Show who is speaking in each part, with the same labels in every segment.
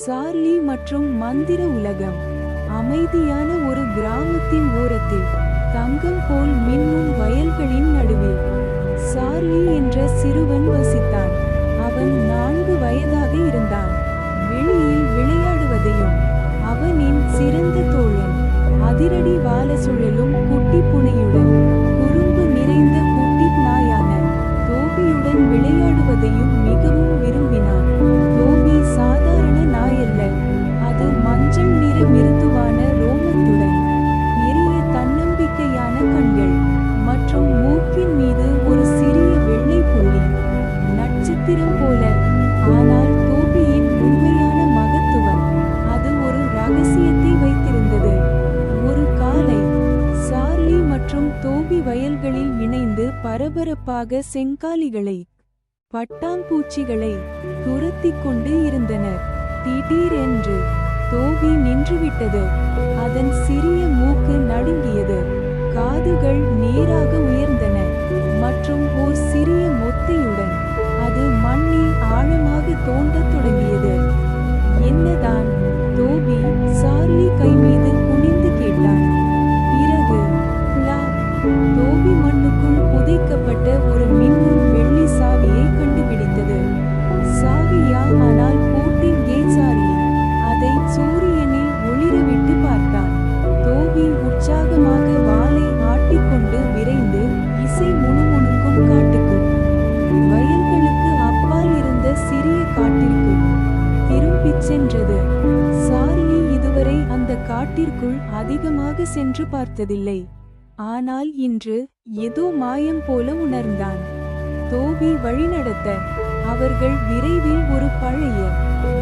Speaker 1: Charlie மற்றும் மந்திர உலகம். அமைதியான ஒரு கிராமத்தின் ஓரத்தில் தங்கம் போல் மின்னும் வயல்களின் நடுவே சார்லி என்ற சிறுவன் வசித்தான். அவன் நான்கு வயதாக இருந்தான். வெளியில் விளையாடுவதையும் அவனின் சிறந்த தோழன் அதிரடி வால சுழலும் குட்டி புனை பரபரப்பாக செங்காலிகளை பட்டாம்பூச்சிகளை துரத்திக் கொண்டு இருந்தனர். திடீரென்று தோவி நின்றுவிட்டது. அதன் சிறிய மூக்கு நடுங்கியது. காதுகள் நேராக உயர்ந்தன. மற்றும் ஓர் சிறிய மொத்தையுடன் அது மண்ணில் ஆழமாக தோண்டத் தொடங்கியது. என்னதான்? தோபி சார்லி கை மீது குனிந்து கேட்டான். பிறகு தோபி மண்ணுக்குள் புதைக்கப்பட்ட ஒரு மின்னும் வெள்ளி சாவியை கண்டுபிடித்தது. சாவியா ஆனால் போட்டி கேட்சாரி அதை சூரியனில் ஒளிரவிட்டு பார்த்தான். தோவி உற்சாகமாக வாளை ஆட்டிக்கொண்டு விரைந்து இசை முணுமுணுக்கும் காட்டுக்கு. வயல்களுக்கு அப்பால் இருந்த சிறிய காட்டிற்கு திரும்பிச் சென்றது. சாரியை இதுவரை அந்த காட்டிற்குள் அதிகமாக சென்று பார்த்ததில்லை. ஆனால் இன்று ஏதோ மாயம் போல உணர்ந்தான். தோபி வழிநடத்த அவர்கள் விரைவில் ஒரு பழைய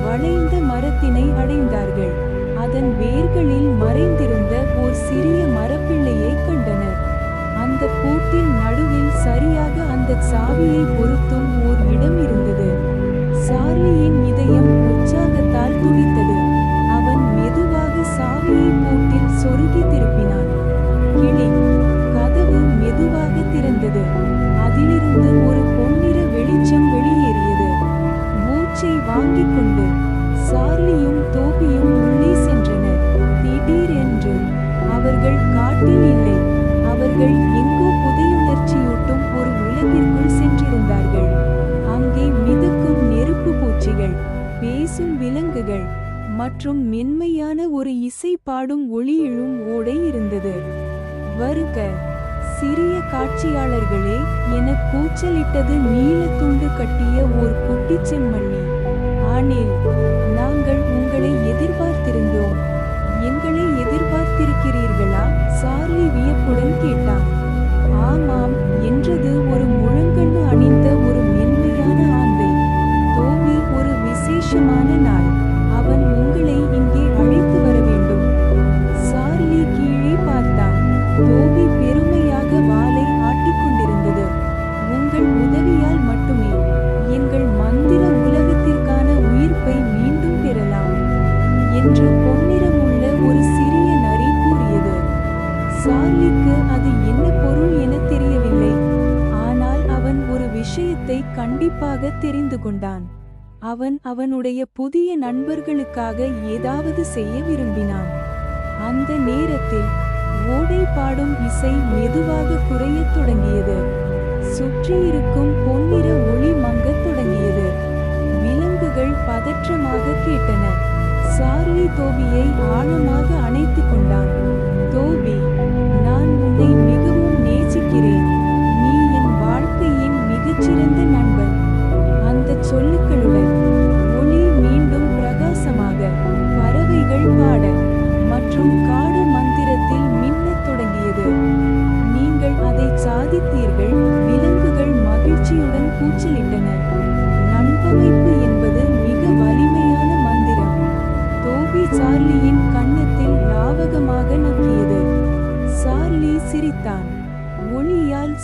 Speaker 1: வளைந்த மரத்தினை அடைந்தார்கள். அதன் வேர்களில் மறைந்திருந்த ஓர் சிறிய மரப்பிள்ளையை கண்டனர். அந்த கூட்டின் நடுவில் சரியாக அந்த சாவியை பொருத்தும் ஓர் இடம் இருந்தது. சார்லியின் இதயம் உற்சாகத்தால் துடித்தது. அவன் மெதுவாக சாவியை பூட்டில் சொருகி திருப்பினான் இருந்தது அதிலிருந்து ஒரு பொன்னிற வெளிச்சம் வெளியேறியது. மூச்சை வாங்கிக் கொண்டு சார்லியும் தோபியும் உள்ளே சென்றனர். திடீரென்று அவர்கள் காட்டில் இல்லை. அவர்கள் எங்கோ புதையுணர்ச்சியூட்டும் ஒரு உலகிற்குள் சென்றிருந்தார்கள். அங்கே மிதக்கும் நெருப்பு பூச்சிகள் பேசும் விலங்குகள் மற்றும் மென்மையான ஒரு இசை பாடும் ஒளியிழும் ஓடை இருந்தது. வருக! சிறிய காட்சியாளர்களே என கூச்சலிட்டது நீல துண்டு கட்டிய ஓர் குட்டி செம்மண்ணி. ஆனேல் நாங்கள் உங்களை எதிர்பார்த்திருந்தோம். எங்களை எதிர்பார்த்திருக்கிறீர்களா? சார்லி வியப்புடன் கண்டிப்பாக தெரிந்து கொண்டான். அவன் அவனுடைய புதிய நண்பர்களுக்காக ஏதாவது செய்ய விரும்பினான். அந்த நேரத்தில் ஓடை பாடும் இசை மெதுவாக குறையத் தொடங்கியது. சுற்றியிருக்கும் பொன்னிற ஒளி மங்கத் தொடங்கியது. விலங்குகள் பதற்றமாக கேட்டன. சார்லி தோபியை ஆழமாக அணைத்துக் கொண்டான்.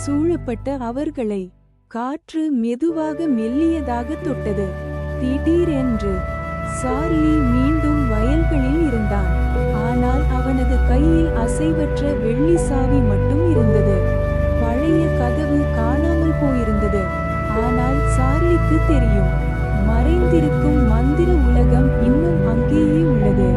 Speaker 1: சூழப்பட்ட அவர்களை காற்று மெதுவாக மெல்லியதாக தொட்டது. திடீரென்று சார்லி மீண்டும் வயல்களில் இருந்தான். ஆனால் அவனது கையில் அசைவற்ற வெள்ளி சாவி மட்டும் இருந்தது. பழைய கதவு காணாமல் போயிருந்தது. ஆனால் சார்லிக்கு தெரியும் மறைந்திருக்கும் மந்திர உலகம் இன்னும் அங்கேயே உள்ளது.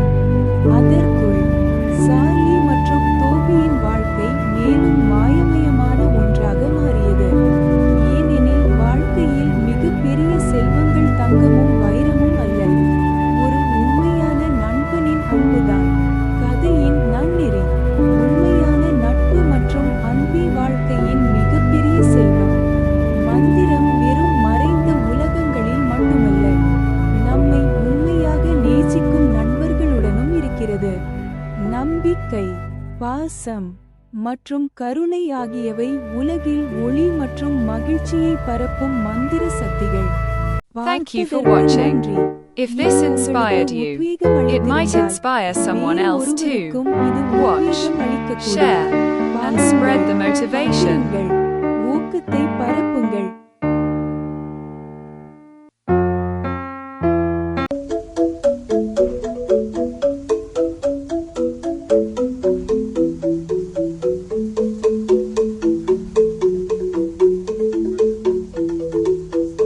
Speaker 1: பாசம் மற்றும் கருணை ஆகியவை உலகில் ஒளி மற்றும் மகிழ்ச்சியை பரப்பும் மந்திர சக்திகள்
Speaker 2: Thank you for watching. If this inspired you, it might inspire someone else too. Watch, share, and spread the motivation.
Speaker 1: பகிருங்கள்.